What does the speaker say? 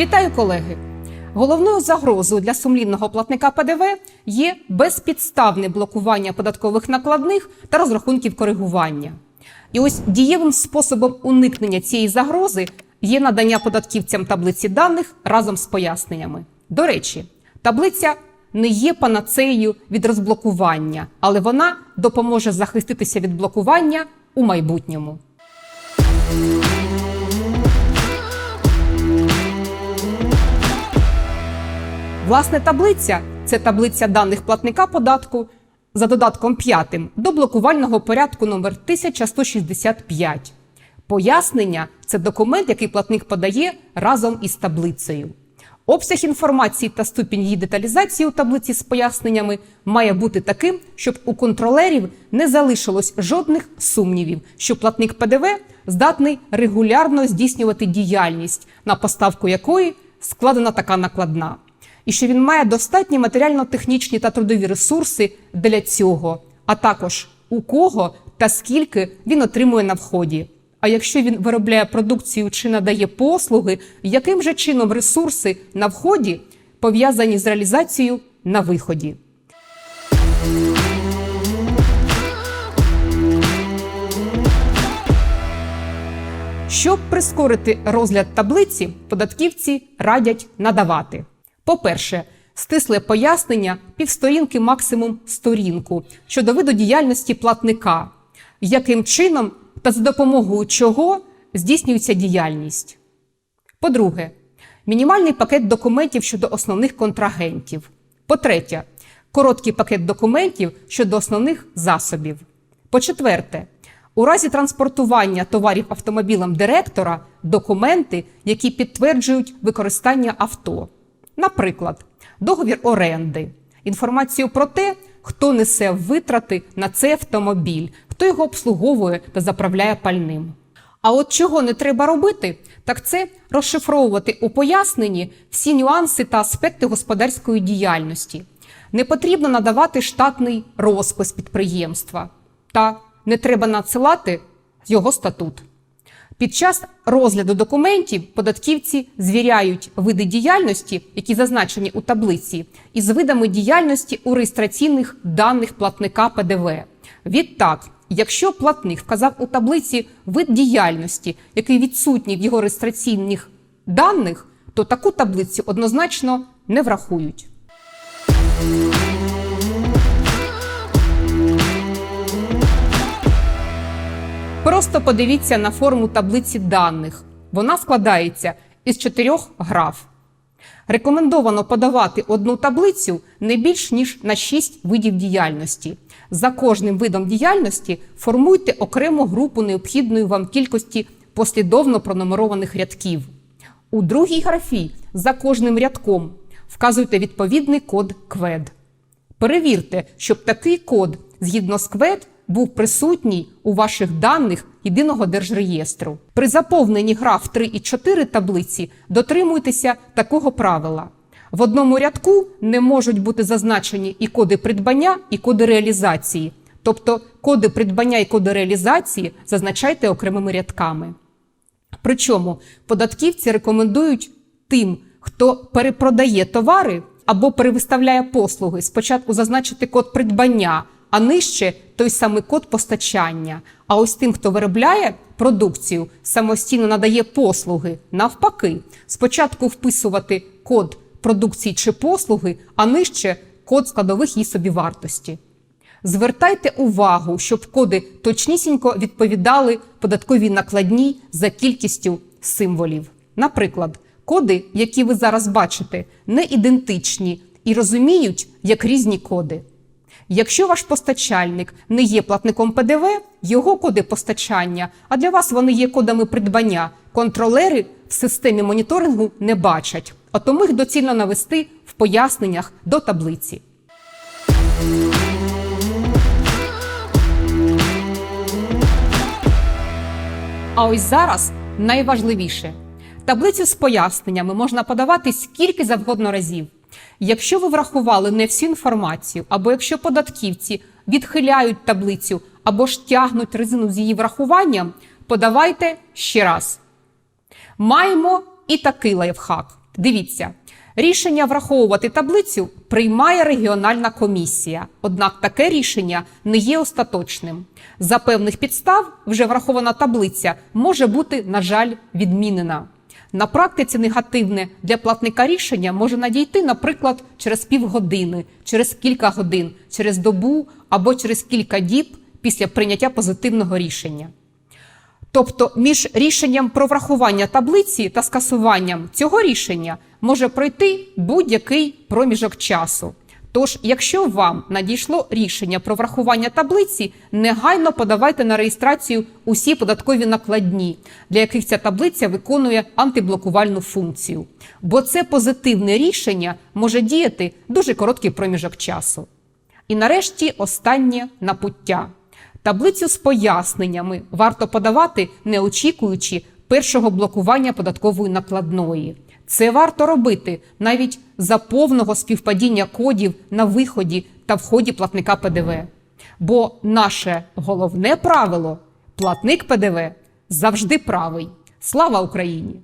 Вітаю, колеги! Головною загрозою для сумлінного платника ПДВ є безпідставне блокування податкових накладних та розрахунків коригування. І ось дієвим способом уникнення цієї загрози є надання податківцям таблиці даних разом з поясненнями. До речі, таблиця не є панацеєю від розблокування, але вона допоможе захиститися від блокування у майбутньому. Власне, таблиця це таблиця даних платника податку за додатком 5 до блокувального порядку номер 1165. Пояснення це документ, який платник подає разом із таблицею. Обсяг інформації та ступінь її деталізації у таблиці з поясненнями має бути таким, щоб у контролерів не залишилось жодних сумнівів, що платник ПДВ здатний регулярно здійснювати діяльність, на поставку якої складена така накладна і що він має достатні матеріально-технічні та трудові ресурси для цього, а також у кого та скільки він отримує на вході. А якщо він виробляє продукцію чи надає послуги, яким же чином ресурси на вході пов'язані з реалізацією на виході. Щоб прискорити розгляд таблиці, податківці радять надавати. По-перше, стисле пояснення півсторінки максимум сторінку щодо виду діяльності платника, яким чином та за допомогою чого здійснюється діяльність. По-друге, мінімальний пакет документів щодо основних контрагентів. По-третє, короткий пакет документів щодо основних засобів. По-четверте, у разі транспортування товарів автомобілем директора документи, які підтверджують використання авто. Наприклад, договір оренди, інформацію про те, хто несе витрати на цей автомобіль, хто його обслуговує та заправляє пальним. А от чого не треба робити, так це розшифровувати у поясненні всі нюанси та аспекти господарської діяльності. Не потрібно надавати штатний розпис підприємства, та не треба надсилати його статут. Під час розгляду документів податківці звіряють види діяльності, які зазначені у таблиці, із видами діяльності у реєстраційних даних платника ПДВ. Відтак, якщо платник вказав у таблиці вид діяльності, який відсутній в його реєстраційних даних, то таку таблицю однозначно не врахують. Просто подивіться на форму таблиці даних. Вона складається із чотирьох граф. Рекомендовано подавати одну таблицю не більш ніж на 6 видів діяльності. За кожним видом діяльності формуйте окрему групу необхідної вам кількості послідовно пронумерованих рядків. У другій графі за кожним рядком вказуйте відповідний код КВЕД. Перевірте, щоб такий код згідно з КВЕД був присутній у ваших даних єдиного держреєстру. При заповненні граф 3 і 4 таблиці дотримуйтеся такого правила. В одному рядку не можуть бути зазначені і коди придбання, і коди реалізації. Тобто коди придбання і коди реалізації зазначайте окремими рядками. Причому податківці рекомендують тим, хто перепродає товари або перевиставляє послуги, спочатку зазначити код придбання, а нижче той самий код постачання. А ось тим, хто виробляє продукцію, самостійно надає послуги, навпаки, спочатку вписувати код продукції чи послуги, а нижче код складових її собівартості. Звертайте увагу, щоб коди точнісінько відповідали податковій накладній за кількістю символів. Наприклад, коди, які ви зараз бачите, не ідентичні і розуміють як різні коди. Якщо ваш постачальник не є платником ПДВ, його коди постачання, а для вас вони є кодами придбання, контролери в системі моніторингу не бачать, а тому їх доцільно навести в поясненнях до таблиці. А ось зараз найважливіше. Таблицю з поясненнями можна подавати скільки завгодно разів. Якщо ви врахували не всю інформацію, або якщо податківці відхиляють таблицю або ж тягнуть резину з її врахуванням, подавайте ще раз. Маємо і такий лайфхак. Дивіться, рішення враховувати таблицю приймає регіональна комісія. Однак таке рішення не є остаточним. За певних підстав вже врахована таблиця може бути, на жаль, відмінена. На практиці негативне для платника рішення може надійти, наприклад, через півгодини, через кілька годин, через добу або через кілька діб після прийняття позитивного рішення. Тобто між рішенням про врахування таблиці та скасуванням цього рішення може пройти будь-який проміжок часу. Тож, якщо вам надійшло рішення про врахування таблиці, негайно подавайте на реєстрацію усі податкові накладні, для яких ця таблиця виконує антиблокувальну функцію. Бо це позитивне рішення може діяти дуже короткий проміжок часу. І нарешті останнє напуття. Таблицю з поясненнями варто подавати, не очікуючи першого блокування податкової накладної. Це варто робити навіть за повного співпадіння кодів на виході та вході платника ПДВ. Бо наше головне правило платник ПДВ завжди правий. Слава Україні!